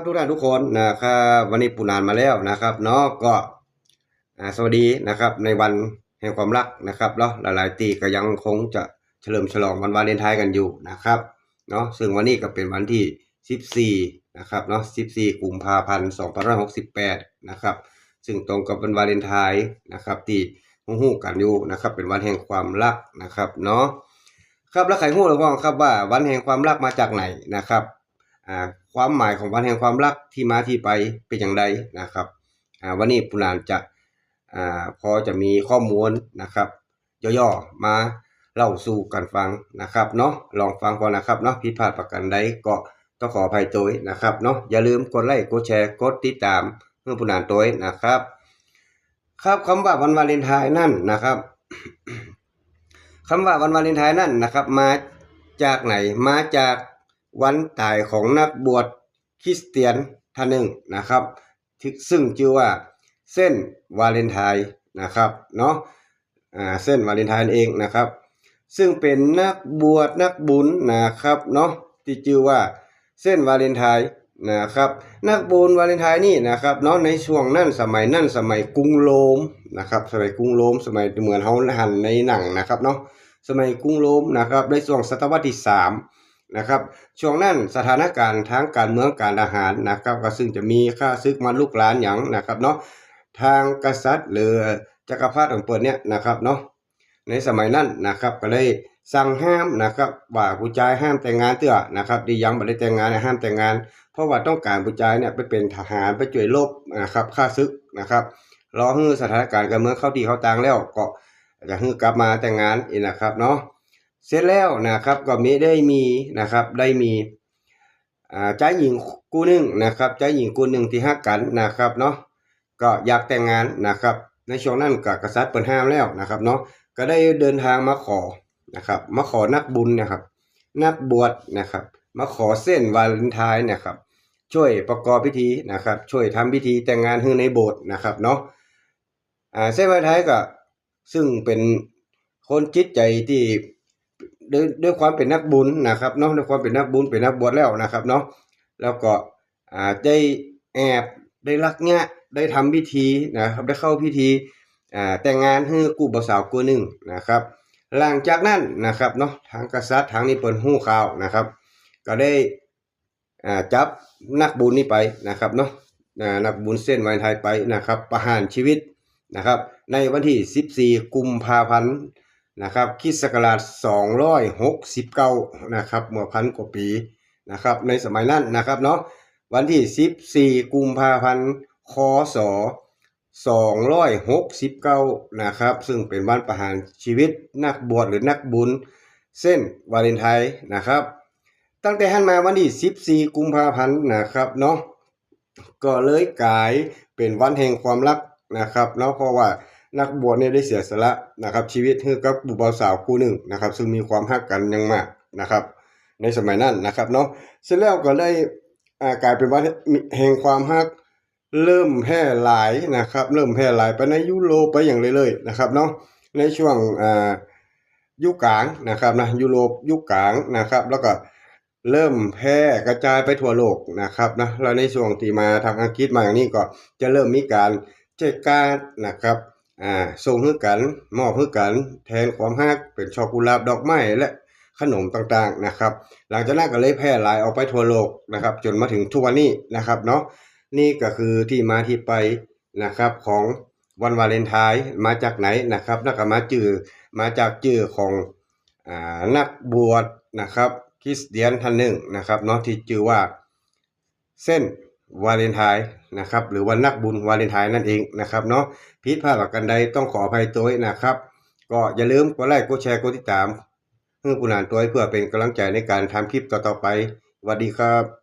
ครับทุกท่านทุกคนนะครับวันนี้ปูนานมาแล้วนะครับเนาะก็สวัสดีนะครับในวันแห่งความรักนะครับเนาะหลายๆตีก็ยังคงจะเฉลิมฉลองวันวาเลนไทน์กันอยู่นะครับเนาะซึ่งวันนี้ก็เป็นวันที่ 14นะครับเนาะ14กุมภาพันธ์2568นะครับซึ่งตรงกับวันวาเลนไทน์นะครับที่ฮู้ๆกันอยู่นะครับเป็นวันแห่งความรักนะครับเนาะครับแล้วใครฮู้หรือเปล่าครับว่าวันแห่งความรักมาจากไหนนะครับ ความหมายของวันแห่งความรักที่มาที่ไปเป็นอย่างไรนะครับวันนี้ปุนานจะอพอจะมีข้อมูลนะครับ ย่อๆมาเล่าสู่กันฟังนะครับเนาะลองฟังก่อนนะครับเนาะผิดพลาดประกันใดก็ต้องขออภัยตัวนะครับเนาะอย่าลืมกดไลค์กดแชร์กดติดตามเพื่อปุนานตัวนะครับ ครับคำว่าวันวาเลนไทน์นั่นนะครับคำว่าวันวาเลนไทน์นั่นนะครับ มาจากไหนมาจาก วันตายของนักบวชคริสเตียนท่านหนึ่งนะครับที่ซึ่งชื่อว่าเส้นวาเลนไทน์นะครับเนาะอ่าเส้นวาเลนไทน์นั่นเองนะครับ ซึ่งเป็นนักบวชนักบุญนะครับเนาะที่ชื่อว่าเส้นวาเลนไทน์นะครับนักบุญวาเลนไทน์นี่นะครับเนาะในช่วงนั้นสมัยนั้นสมัยกรุงโรมนะครับสมัยกรุงโรมสมัยเหมือนเฮาหันในหนังนะครับเนาะสมัยกรุงโรมนะครับในช่วงศตวรรษที่สาม นะครับช่วงนั้นสถานการณ์ทางการเมืองการทหารนะครับก็ซึ่งจะมีข้าศึกมาลุกหลานหยังนะครับเนาะทางกษัตริย์หรือจักรพรรดิของเปิดเนี่ยนะครับเนาะในสมัยนั้นนะครับก็เลยสั่งห้ามนะครับว่าผู้ชายห้ามแต่งงานเตื้อนะครับที่ยังบ่ได้แต่งงานห้ามแต่งงาน เพราะว่าต้องการผู้ชายเนี่ยไปเป็นทหารไปช่วยรบนะครับฆ่าศึกนะครับรอให้สถานการณ์การเมืองเข้าที่เข้าทางแล้วก็จะให้กลับมาแต่งงานอีกนะครับเนาะ เสร็จแล้วนะครับก็มีได้มีนะครับได้มีอ่าชายหญิงคู่หนึ่งนะครับชายหญิงคู่หนึ่งที่ฮักกันนะครับเนาะก็อยากแต่งงานนะครับ ในช่วงนั้นก็กษัตริย์เปิดห้ามแล้วนะครับเนาะก็ได้เดินทางมาขอนะครับมาขอนักบุญนะครับ นักบวชนะครับ มาขอเส้นวาเลนไทน์นะครับ ช่วยประกอบพิธีนะครับ ช่วยทำพิธีแต่งงานให้ในโบสถ์นะครับเนาะอ่าเส้นวาเลนไทน์ก็ซึ่งเป็นคนจิตใจที่ ด้วยด้วยความเป็นนักบุญนะครับเนาะด้วยความเป็นนักบุญเป็นนักบวชแล้วนะครับเนาะแล้วก็อ่าได้แอบได้รักเนี้ยได้ทำพิธีนะครับได้เข้าพิธีอ่าแต่งงานให้กูบ่าวสาวกูหนึ่งนะครับหลังจากนั้นนะครับเนาะทางกษัตริย์ทางนี้เปิ้นฮู้ข่าวนะครับ ก็ได้อ่าจับนักบุญนี้ไปนะครับเนาะนักบุญเส้นวันไทยไปนะครับ ประหารชีวิตนะครับ ในวันที่ 14 กุมภาพันธ์ นะครับคริสต์ศักราช269นะครับเมื่อพันกว่าปีนะครับในสมัยนั้นนะครับเนาะวันที่ 14 กุมภาพันธ์คศ269นะครับซึ่งเป็นวันประหารชีวิตนักบวชหรือนักบุญเส้นวาเลนไทน์นะครับ ตั้งแต่หันมาวันที่14 กุมภาพันธ์นะครับเนาะก็เลยกลายเป็นวันแห่งความรักนะครับเนาะเพราะว่า นักบวชเนี่ยได้เสียสละนะครับ ชีวิตให้กับบุตรบ่าวสาวคู่หนึ่งนะครับ ซึ่งมีความฮักกันยังมากนะครับ ในสมัยนั้นนะครับเนาะเสร็จแล้วก็ได้อ่ากลายเป็นวันแห่งความฮักเริ่มแพร่หลายนะครับ เริ่มแพร่หลายไปในยุโรปไปอย่างเลยเลยนะครับเนาะในช่วงอ่ายุคกลางนะครับนะยุโรปยุคกลางนะครับ แล้วก็เริ่มแพร่กระจายไปทั่วโลกนะครับนะแล้วในช่วงที่มาทางอังกฤษมาอย่างนี้ก็จะเริ่มมีการแจกการนะครับ อ่าส่งให้กันมอบให้กันแทนความฮักเป็นช็อกโกแลตดอกไม้และขนมต่างๆนะครับ หลังจากนั้นก็เลยแพร่หลายออกไปทั่วโลกนะครับ จนมาถึงทุกวันนี้นะครับเนาะนี่ก็คือที่มาที่ไปนะครับของวันวาเลนไทน์มาจากไหนนะครับแล้วก็มาจื่อมาจากจื่อของอ่านักบวชนะครับคริสเตียนท่านหนึ่งนะครับเนาะที่ชื่อว่าเส้น วาเลนไทน์นะครับหรือวันนักบุญวาเลนไทน์นั่นเองนะครับเนาะผิดพลาดประกันใดต้องขออภัยตัวนะครับ ก็อย่าลืมกดไลค์กดแชร์กดติดตามเพื่อผู้นานตัวเพื่อเป็นกำลังใจในการทำคลิปต่อๆไปสวัสดีครับ